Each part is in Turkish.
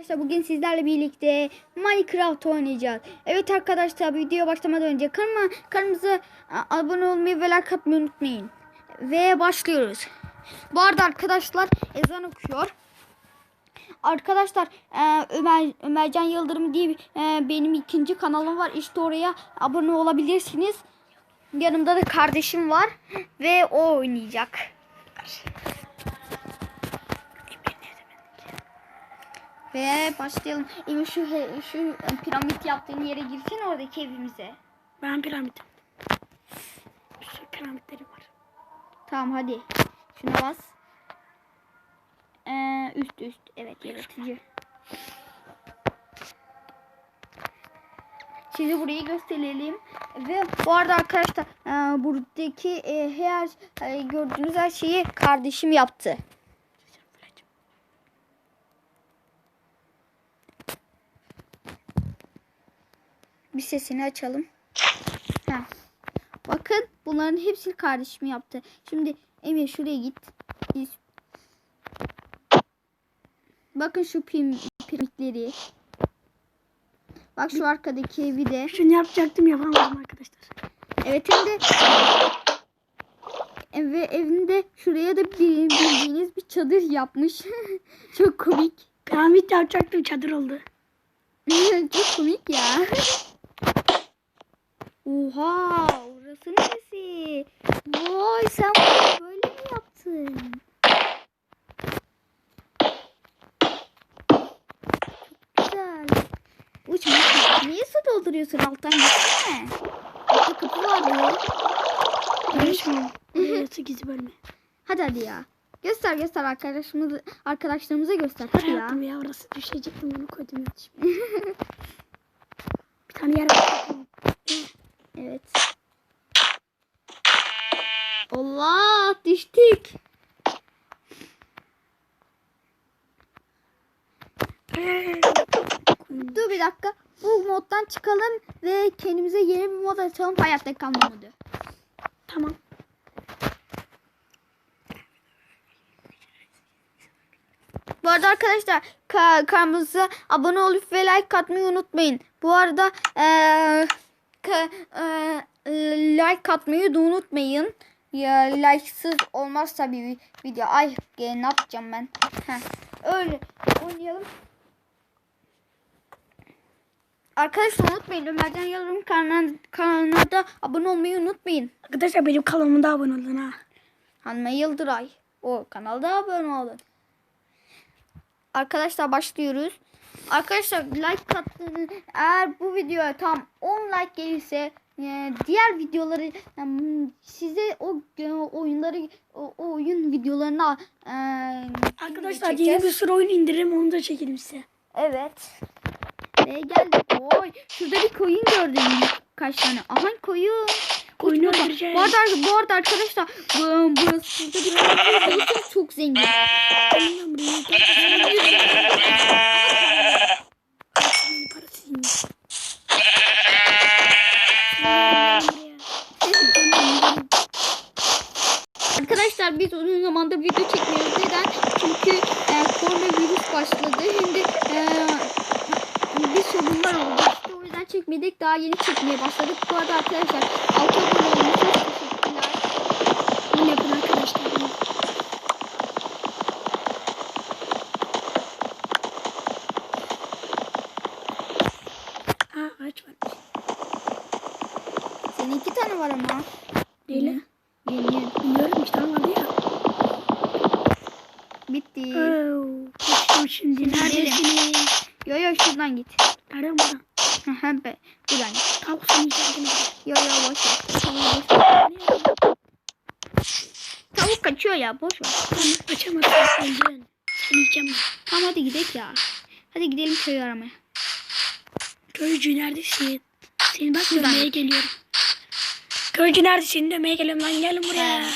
Arkadaşlar bugün sizlerle birlikte Minecraft oynayacağız. Evet arkadaşlar videoya başlamadan önce kanalıma, kanalımıza abone olmayı ve like atmayı unutmayın. Ve başlıyoruz. Bu arada arkadaşlar ezan okuyor. Arkadaşlar e, Ömer, Ömercan Yıldırım diye e, benim ikinci kanalım var. İşte oraya abone olabilirsiniz. Yanımda da kardeşim var ve o oynayacak. Ve başlayalım. Emin şu şu piramit yaptığın yere girsin oradaki evimize. Ben piramidim. Bir sürü piramitlerim var. Tamam hadi. Şuna bas. Ee, üst üst. Evet yaratıcı. Şimdi burayı gösterelim. Ve bu arada arkadaşlar e, buradaki e, her e, gördüğünüz her şeyi kardeşim yaptı. Bir sesini açalım. Heh. Bakın bunların hepsini kardeşim yaptı. Şimdi Emir şuraya git. Bakın şu pim, piramitleri. Bak şu arkadaki evi de. Şunu yapacaktım yapamadım arkadaşlar. Evet hem de ve evinde şuraya da bildiğiniz bir çadır yapmış. Çok komik. Piramit yapacaktım çadır oldu. Çok komik ya. Oha, orası neresi? Vay sen bunu böyle mi yaptın? Çok güzel. Uç niye su dolduruyorsun alttan gitsene. Altta kapı vardı. Karışmayın. Burası gizli bölme. Hadi hadi ya. Göster göster arkadaşımız arkadaşlarımıza göster. Hadi ya. Ya orası düşecektim onu koydum bir tane yer var. Evet. Allah düştük. Dur bir dakika. Bu moddan çıkalım ve kendimize yeni bir mod açalım. Hayatta kalma modu. tamam. Bu arada arkadaşlar ka- kanalımıza abone olup ve like atmayı unutmayın. Bu arada eee, like atmayı da unutmayın. Ya like'sız olmaz tabii vi- video. Ay e, ne yapacağım ben? Heh, öyle oynayalım. Arkadaşlar unutmayın Ömercan Yıldırım kanalına, kanalına da abone olmayı unutmayın. Arkadaşlar benim kanalıma da abone olun ha. Hanme Yıldıray. O kanalda abone olun. Arkadaşlar başlıyoruz. Arkadaşlar like attığınız eğer bu videoya tam 10 like gelirse e, diğer videoları e, size o e, oyunları o, o oyun videolarına e, Arkadaşlar çekeceğiz. yeni bir sürü oyun indiririm onu da çekelim size. Evet. Ve geldik. Oy, şurada bir koyun gördüm. Kaç tane? Aha koyun. Koyunu öldüreceğiz. Bu arada, bu arada arkadaşlar bu, burası burada bir çok zengin. Biz uzun zamandır video çekmiyoruz. Neden? Çünkü e, koronavirüs başladı. De e, bir sorunlar oldu. İşte o yüzden çekmedik. Daha yeni çekmeye başladık. Bu arada arkadaşlar altı abone olmayı çok teşekkürler. Bunu yapın arkadaşlar. bunu. Ha ağaç var. Senin iki tane var ama. Değil mi? Yeni yeni. Biliyorum işte ama vardı ya. Oo, Koştum şimdi. Neredesiniz? Yo yo şuradan git. Nereden buradan? Hı be. Buradan git. Tavuk suyunu içerdim. Yo yo boş ver. Tavuk kaçıyor ya boş ver. Tamam açamadım. Öldün. Seni yiyeceğim. Tamam hadi gidelim ya. Hadi gidelim köyü aramaya. Köycü neredesin? Seni bak dövmeye geliyorum. Köycü neredesin? Dövmeye geliyorum lan gelin buraya.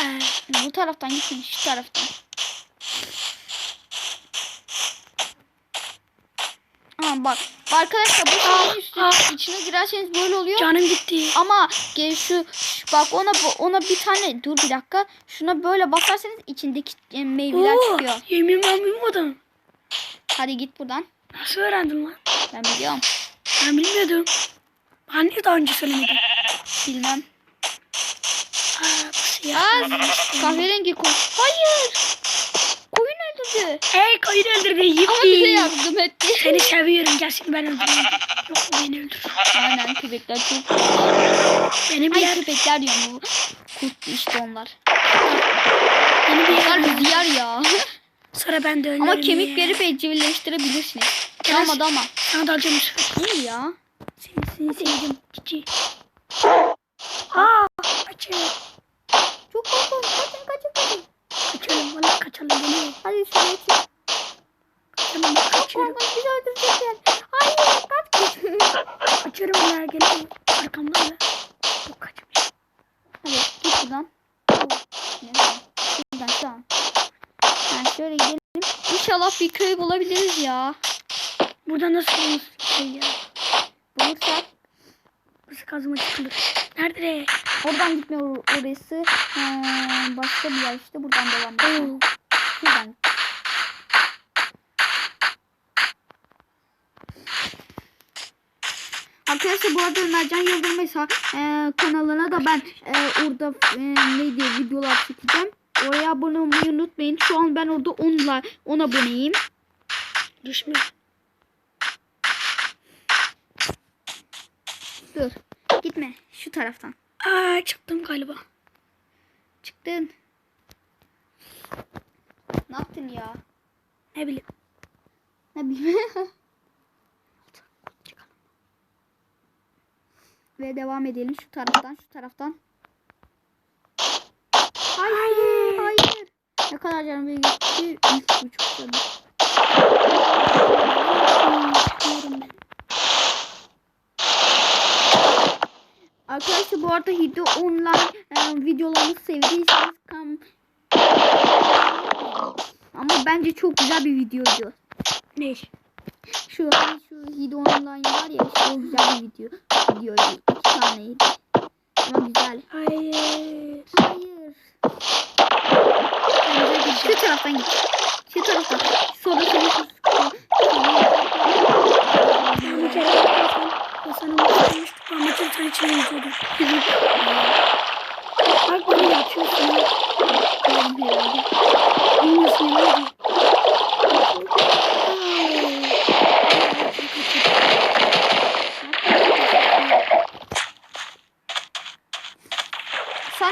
Aa, Bu taraftan gitsin şu taraftan. Aa bak. Arkadaşlar bu şeyin üstü, içine girerseniz böyle oluyor. canım gitti. Ama gel şu, Bak ona ona bir tane dur bir dakika. Şuna böyle basarsanız içindeki e, meyveler Oo, çıkıyor. yemin ben bilmiyordum. Hadi git buradan. Nasıl öğrendin lan? Ben biliyorum. Ben bilmiyordum. Bana niye daha önce söylemedin? Bilmem. Aa, kahverengi koy. Hayır. Koyun öldürdü. Ey koyun öldürdü Ama bize yardım etti. Seni seviyorum seni ben öldüreyim. Yok beni öldür. Aynen köpekler çok. Beni bir yer, köpekler diyorum bu. Kurt işte onlar. beni bir yer. bizi yer ya. Sonra ben de ölürüm ama ya. kemikleri becerileştirebilirsiniz. Biraz- Kalmadı ama. Sana da alacağım. İyi ya. Seni, seni sevdim. Cici. Aa, kaçın. Çok korkunç. Kaçın kaçın kaçın. Kaçalım valla kaçalım. Geliyorum. Hadi şuraya çık. Kaçalım bak Çok kaçıyorum. korkunç bizi öldürecekler. Hayır kaç kaç. Kaçıyorum valla geliyorum. Arkamda da. Yok kaçmıyor. Hadi git buradan. Oh, neden? Şuradan tamam. Yani şöyle gidelim. İnşallah bir köy bulabiliriz ya. Burada nasıl buluruz şey ya? Bulursak Burası kazma çıkılır. Nerede? oradan gitme or- orası. Ee, başka bir yer işte buradan devam. Şuradan. Arkadaşlar bu arada Mercan Yıldırım hesa- e, kanalına da ben e, orada e, neydi videolar çekeceğim. Oraya abone olmayı unutmayın. Şu an ben orada 10 like 10 aboneyim. Düşmüyor. Dur. Gitme şu taraftan. Aa çıktım galiba. Çıktın. Ne yaptın ya? Ne bileyim. Ne bileyim. Ve devam edelim şu taraftan şu taraftan. Hayır. Hayır. Ne kadar canım gitti? Üç buçuk canım. Arkadaşlar bu arada Hidde online e, videolarını sevdiyseniz kam ama bence çok güzel bir videoydu. Ne? Şu hani şu Hidde online var ya işte o güzel bir video. Videoydu. İki taneydi. Ama güzel. Hayır. Hayır. Şu taraftan git. Şu taraftan. Sonra seni Ben bir kere yaptıysam o sana bakmıştık. Ben bütün sen içine yüzüyordum. Bak bana yapıyorsun. Bilmiyorsun ne oluyor.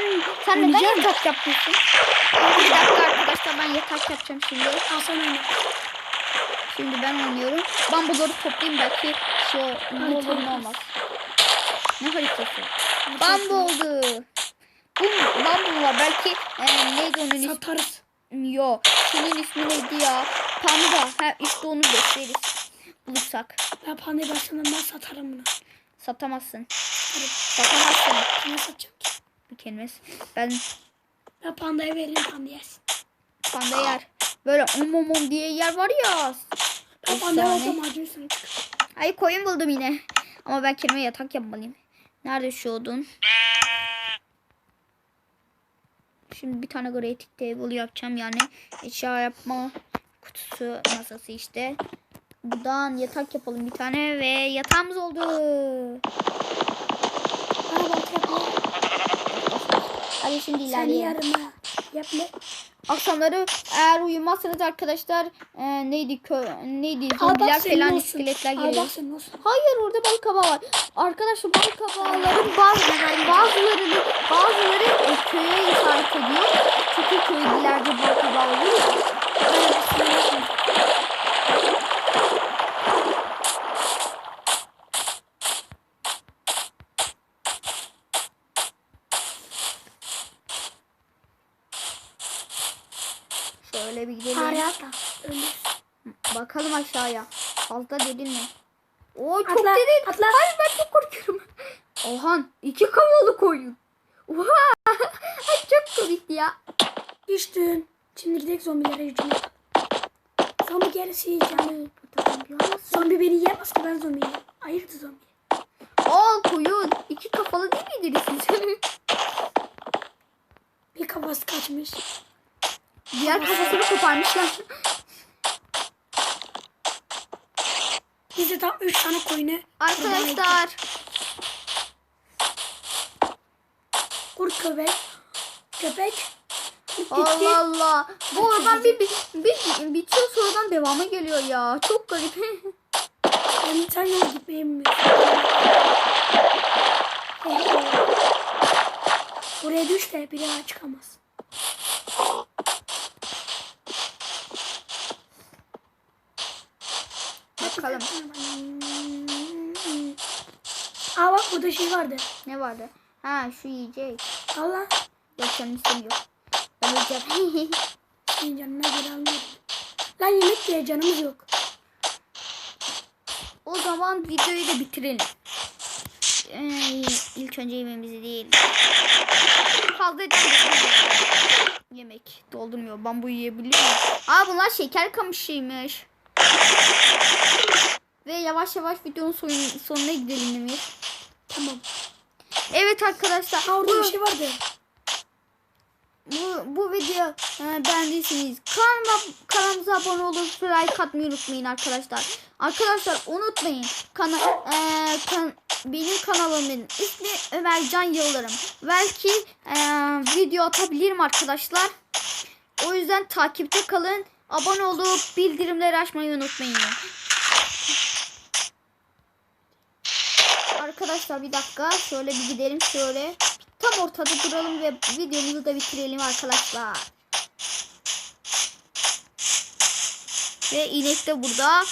Sen, sen neden yatak yapıyorsun? Bir dakika arkadaşlar ben yatak yapacağım şimdi. Al sana onu. Şimdi ben oynuyorum. Bambuları toplayayım belki şey ne olur ne olmaz. Ne haritası? Bambu oldu. Bu bambu var. Belki e, neydi onun ismi? Satarız. Yo. Senin ismi neydi ya? Panda. Ha, işte onu besleriz. Bulursak. Ben pandayı başladım ben satarım bunu. Satamazsın. Satamazsın. Kime satacağım ki? Bir kelimesi. Ben Ben pandaya veririm panda yersin. panda yer. Böyle om om om diye yer var ya. Ben panda olsam acıyorsun. Ay koyun buldum yine. Ama ben kendime yatak yapmalıyım. Nerede şu odun? Şimdi bir tane grating table yapacağım yani. Eşya yapma kutusu masası işte. Buradan yatak yapalım bir tane ve yatağımız oldu. Bana bak yapma. Hadi şimdi ilerleyelim. yarın ha. Yapma. Akşamları eğer uyumazsanız arkadaşlar e, neydi kö neydi zombiler falan iskeletler geliyor. Hayır orada balık kabağı var. Arkadaşlar balık kabağların bazı, bazılarını bazıları e, köye işaret ediyor. Çünkü köylülerde balık kabağı olur. ya. Şöyle bir gidelim. Atla. Ölür. Bakalım aşağıya. Fazla dedin mi? Oo çok Atla, dedin. atla. Hayır ben çok korkuyorum. Ohan iki kavalı koyun. Oha. Ay, çok komikti ya. Düştün. Şimdi gidelim zombilere yap. Zombi gerisi yiyeceğim. Zombi beni yiyemez ki ben zombiyi. Ayırdı zombi. Aa koyun. İki kafalı değil miydiniz siz? Bir kafası kaçmış. Diğer kafasını koparmışlar. Biz de tam 3 tane koyunu Arkadaşlar Kurt köpek. Köpek. Allah Allah. Bu oradan bir, bir, bir bitiyor sonradan devamı geliyor ya. Çok garip. Ben sen yol gitmeyi bilmiyorsun. Buraya düş de bir daha çıkamaz. Bakalım Aa bak burada şey vardı. ne vardı? Ha şu yiyecek. Allah Yok canım istemiyor. Ben yiyeceğim. senin canına göre almıyorum. Lan yemek diye canımız yok. o zaman videoyu da bitirelim. Ee, ilk önce yemeğimizi değil. Fazla yemek doldurmuyor. Ben bu yiyebiliyor? Aa bunlar şeker kamışıymış. Ve yavaş yavaş videonun son- sonuna gidelim Emir. Tamam. Evet arkadaşlar. Ha orada bu, bir şey vardı. bu, bu video e, beğendiyseniz kanalıma, kanalımıza abone olup like atmayı unutmayın arkadaşlar. Arkadaşlar unutmayın. Kana, e, kan, benim kanalımın ismi Ömercan Yıldırım. Belki e, video atabilirim arkadaşlar. O yüzden takipte kalın. Abone olup bildirimleri açmayı unutmayın. Arkadaşlar bir dakika şöyle bir gidelim şöyle. Tam ortada duralım ve videomuzu da bitirelim arkadaşlar. Ve inek de burada.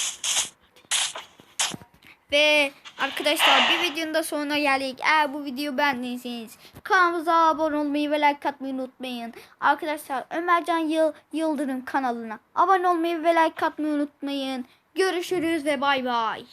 Ve arkadaşlar bir videonun da sonuna geldik. Eğer bu videoyu beğendiyseniz kanalımıza abone olmayı ve like atmayı unutmayın. Arkadaşlar Ömercan Yıl Yıldırım kanalına abone olmayı ve like atmayı unutmayın. Görüşürüz ve bay bay.